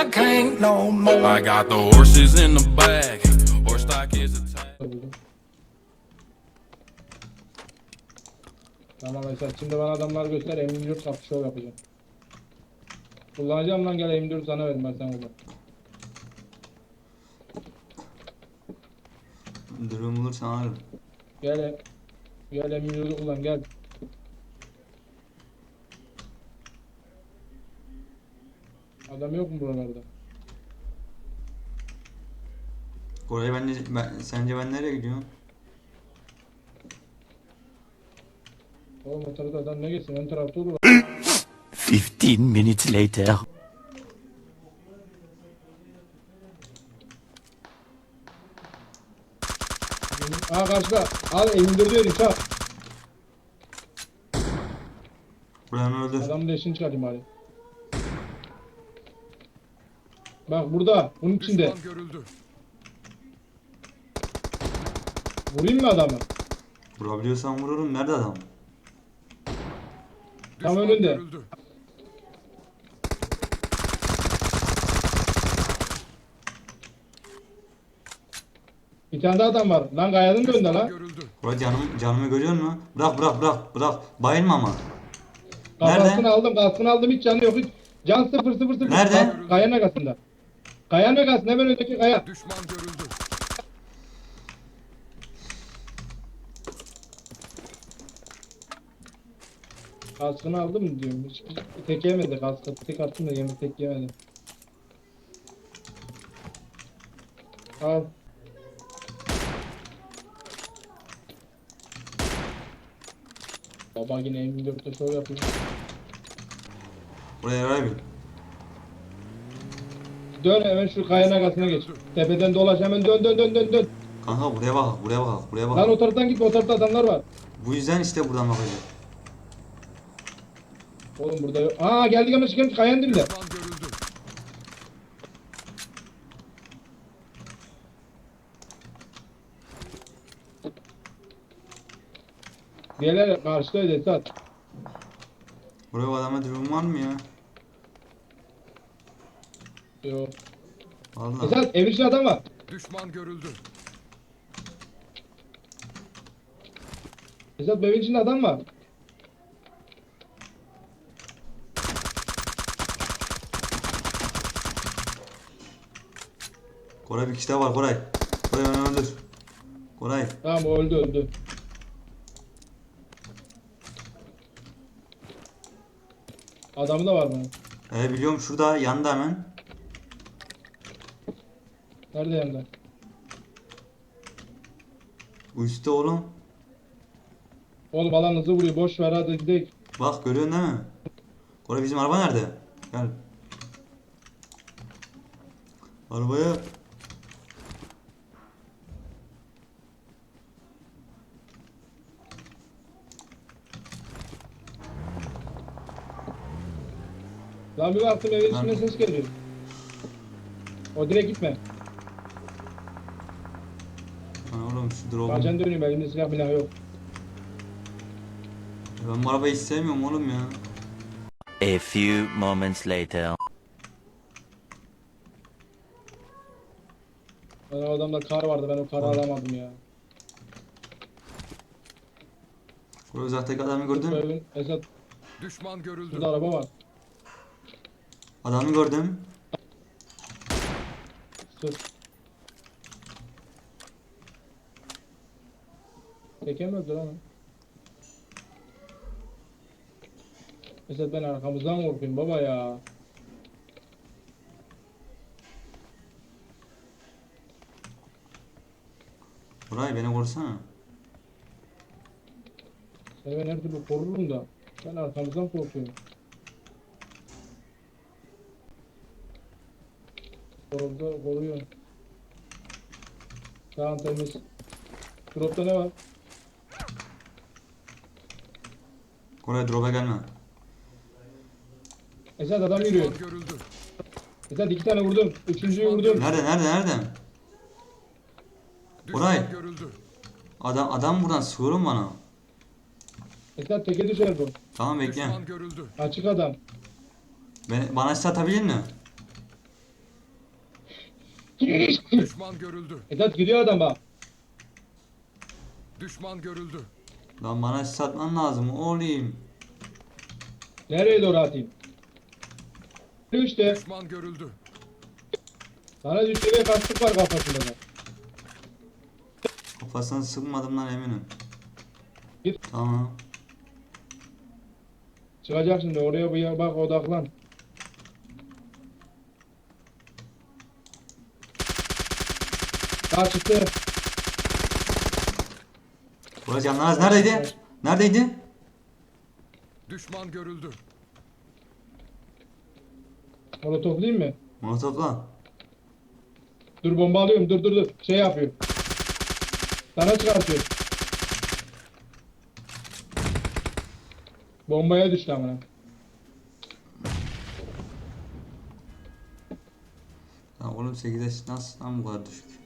I can't no more. I got the horses in the back. Horse stock is attached. Tamam mesela şimdi bana adamlar göster M24 kapı şov yapacağım. Kullanacağım lan gel M24 sana verim ben sana kullan. Durum bulursan alırım. Gel gel M24'ü kullan gel. Adam yok mu buralarda? Oraya bence ben, sence ben nereye gidiyorum? Oğlum o tarafta adam ne geçsin ön tarafta olur. 15 minutes later. Aa karşıda. Al M24 diyorum çal. Buranı öldür. Adamın leşini çıkarayım bari. Bak burada. Bunun içinde. Düşman görüldü. Vurayım mı adamı? Vurabiliyorsan vururum. Nerede adam? Tam Düşman önünde. görüldü. Bir tane daha adam var. Lan kayanın da önünde Düşman lan. görüldü. Bura canım, canımı görüyor musun? Bırak bırak bırak bırak. Bayılma ama. Kafasını Nerede? aldım. Kaskını aldım. Hiç canı yok. Hiç. Can sıfır sıfır sıfır. Nerede? Kayanın arkasında. Kayanın arkasında. Hemen öndeki kaya. Düşman görüldü. Kaskını aldım mı diyorum. Hiç tek yemedi. Kaskı tek attım da yemi tek yemedi. Al. Baba yine M24'te şov yapıyor. Buraya yaray bir. Dön hemen şu kayanın arkasına geç. Tepeden dolaş hemen dön dön dön dön dön. Kanka buraya bak buraya bak buraya Lan bak. o taraftan gitme o tarafta adamlar var. Bu yüzden işte buradan bakacağım. Oğlum burada yok. Aa geldik ama çıkmış kayanın dibinde. Görüldü. Diğerler karşıdaydı Esat. Buraya bu adama durum var mı ya? Yok. Vallahi. Esat evin içinde adam var. Düşman görüldü. Esat evin içinde adam var. Koray bir kişi daha var Koray. Koray onu öldür. Koray. Tamam o öldü öldü. Adamı da var mı? Ee, biliyorum şurada yanında hemen. Nerede yanında? Bu üstte oğlum. Oğlum alan hızlı vuruyor. Boş ver hadi gidelim. Bak görüyorsun değil mi? Koray bizim araba nerede? Gel. Arabaya. Lan bir baktım evin Lan. içinden ses geliyor. O direkt gitme. Oğlum şu drop'u. Bacan dönüyorum elimde silah milah yok. Ben bu arabayı hiç sevmiyorum oğlum ya. A few moments later. Ben o adamda kar vardı ben o karı alamadım ya. Koray uzaktaki adamı gördün mü? Esat Düşman görüldü. burada araba var. Adamı gördüm. Dur. Çekemezdi lan. Esat ben arkamızdan korkuyorum baba ya. Koray beni korusana. Seni ben her türlü korurum da. Ben arkamızdan korkuyorum. Korudu, koruyor. Tamam temiz. Dropta ne var? Koray drop'a gelme. Esat adam yürüyor. Görüldü. Esat iki tane vurdum. Üçüncüyü vurdum. Nerede nerede nerede? Koray. görüldü. Adam adam buradan sıkıyorum bana. Esat teke düşer bu. Tamam bekle. Düşman görüldü. Açık adam. Beni, bana silah atabilir mi? Düşman görüldü. Esat gidiyor adam bak. Düşman görüldü. Lan bana satman lazım oğlum. Nereye doğru atayım? İşte Düşman görüldü. sana düştü ve kastık var kafasında da. Kafasına sıkmadım lan eminim. Git. Tamam. Çıkacak şimdi oraya buraya bak odaklan. Daha çıktı. Burak canlarınız neredeydi? Neredeydi? Düşman görüldü. Molotoflayayım mı? Molotofla. Dur bomba alıyorum dur dur dur. Şey yapıyorum. Sana çıkartıyorum. Bombaya düştü amına. Lan oğlum 8 yaş nasıl lan bu kadar düşük?